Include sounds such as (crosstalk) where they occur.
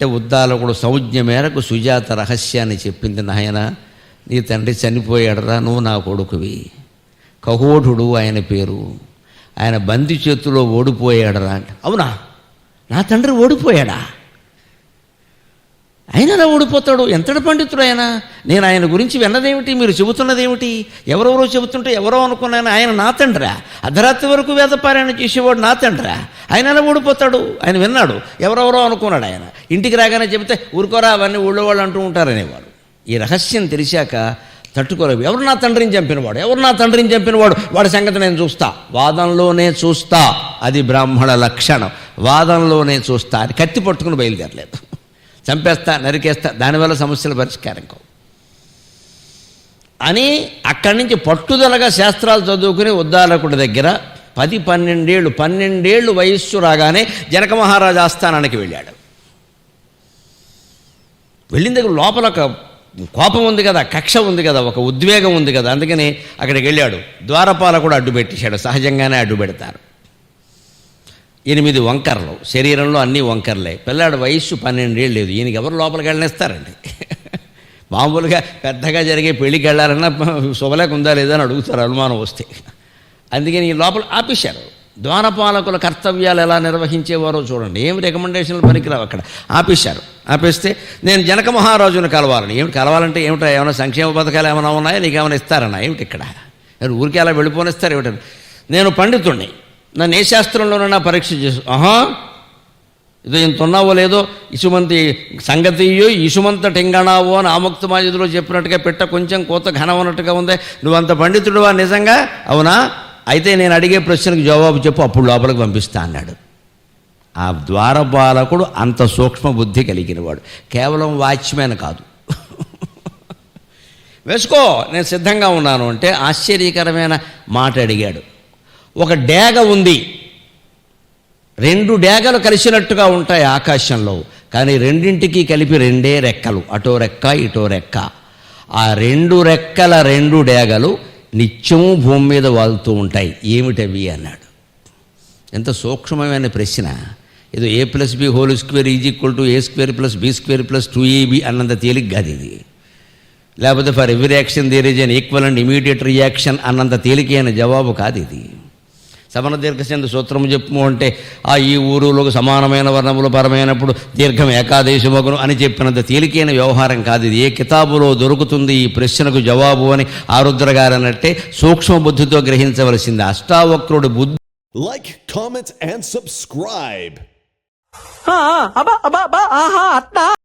అంటే ఉద్దాలకుడు సౌజ్ఞ మేరకు సుజాత రహస్యాన్ని చెప్పింది నాయన నీ తండ్రి చనిపోయాడరా నువ్వు నా కొడుకువి. కహోఢుడు ఆయన పేరు. ఆయన బంది చేతిలో ఓడిపోయాడరా. అంటే అవునా? నా తండ్రి ఓడిపోయాడా? ఆయన ఎలా ఓడిపోతాడు. ఎంతటి పండితుడు ఆయన? నేను ఆయన గురించి విన్నదేమిటి? మీరు చెబుతున్నదేమిటి? ఎవరెవరో చెబుతుంటే ఎవరో అనుకున్నాను. ఆయన నా తండ్రా. అర్ధరాత్రి వరకు వేదపారాయణ చేసేవాడు నా తండ్రా. ఆయన ఎలా ఓడిపోతాడు ఆయన విన్నాడు. ఎవరెవరో అనుకున్నాడు ఆయన. ఇంటికి రాగానే చెబితే ఊరుకోరా అవన్నీ ఊళ్ళో వాళ్ళు అంటూ ఉంటారనేవాడు. ఈ రహస్యం తెలిసాక తట్టుకోలేవు ఎవరు నా తండ్రిని చంపినవాడు? ఎవరు నా తండ్రిని చంపినవాడు? వాడి సంగతి నేను చూస్తా. వాదంలోనే చూస్తా. అది బ్రాహ్మణ లక్షణం. వాదంలోనే చూస్తా. అని కత్తి పట్టుకుని బయలుదేరలేదు. చంపేస్తా నరికేస్తా దానివల్ల సమస్యల పరిష్కారం కావు. అని అక్కడి నుంచి పట్టుదలగా శాస్త్రాలు చదువుకుని ఉద్దాలకుడి దగ్గర పది పన్నెండేళ్ళు పన్నెండేళ్ళు వయస్సు రాగానే జనక మహారాజు ఆస్థానానికి వెళ్ళాడు. వెళ్ళిన దగ్గర లోపల ఒక కోపం ఉంది కదా కక్ష ఉంది కదా ఒక ఉద్వేగం ఉంది కదా అందుకని అక్కడికి వెళ్ళాడు. ద్వారపాలకుడు అడ్డు పెట్టేశాడు సహజంగానే అడ్డు పెడతారు. ఎనిమిది వంకర్లు శరీరంలో అన్ని వంకర్లే. పిల్లాడు వయస్సు పన్నెండేళ్ళు లేదు ఈయనకి ఎవరు లోపలికి వెళ్ళనిస్తారండి? మామూలుగా పెద్దగా జరిగే పెళ్ళికి వెళ్ళాలన్నా శుభలేక ఉందా లేదా అని అడుగుతారు అనుమానం వస్తే. అందుకని ఈ లోపల ఆపేశారు. ద్వారపాలకుల కర్తవ్యాలు ఎలా నిర్వహించేవారో చూడండి. ఏం రికమెండేషన్లు పనికిరావు అక్కడ. ఆపేశారు. ఆపేస్తే నేను జనక మహారాజును కలవాలని. ఏమిటి కలవాలంటే ఏమిటో ఏమైనా సంక్షేమ పథకాలు ఏమైనా ఉన్నాయా? నీకు ఏమైనా ఇస్తారన్నా ఏమిటి ఇక్కడ? నేను ఊరికి అలా వెళ్ళిపోనిస్తారు ఏమిటి? నేను పండితుణ్ణి. నన్ను ఏ శాస్త్రంలోనైనా పరీక్ష చేసు. ఆహా! ఇదో ఇంత ఉన్నావో లేదో? ఇసుమంతి సంగతియో ఇసుమంత టెంగణావో అని ఆముక్తమాజిలో చెప్పినట్టుగా పెట్ట కొంచెం కోత ఘనం ఉన్నట్టుగా ఉంది. నువ్వంత పండితుడువా నిజంగా? అవునా? అయితే నేను అడిగే ప్రశ్నకు జవాబు చెప్పు అప్పుడు లోపలికి పంపిస్తా అన్నాడు. ఆ ద్వారపాలకుడు అంత సూక్ష్మ బుద్ధి కలిగినవాడు. కేవలం వాచ్మెన్ కాదు. (laughs) వేసుకో నేను సిద్ధంగా ఉన్నాను అంటే ఆశ్చర్యకరమైన మాట అడిగాడు. ఒక డేగ ఉంది. రెండు డేగలు కలిసినట్టుగా ఉంటాయి ఆకాశంలో కానీ రెండింటికి కలిపి రెండే రెక్కలు అటో రెక్క ఇటో రెక్క. ఆ రెండు రెక్కల రెండు డేగలు నిత్యము భూమి మీద వాళ్తూ ఉంటాయి. ఏమిటవి అన్నాడు. ఎంత సూక్ష్మమైన ప్రశ్న. ఏదో A plus B whole square is equal to A square plus B square plus two AB అన్నంత తేలిక కాదు ఇది. లేకపోతే for every action there is an equal and immediate reaction అన్నంత తేలికైన జవాబు కాదు ఇది. సమన దీర్ఘచంద సూత్రము చెప్పుము అంటే ఆ ఈ ఊరులోకి సమానమైన వర్ణములు పరమైనప్పుడు దీర్ఘం ఏకాదేశమగును అని చెప్పినంత తేలికైన వ్యవహారం కాదు ఇది. ఏ కితాబులో దొరుకుతుంది ఈ ప్రశ్నకు జవాబు అని ఆరుద్ర గారు అన్నట్టే సూక్ష్మ బుద్ధితో గ్రహించవలసింది. అష్టావక్రుడు బుద్ధి Like, comment, and subscribe.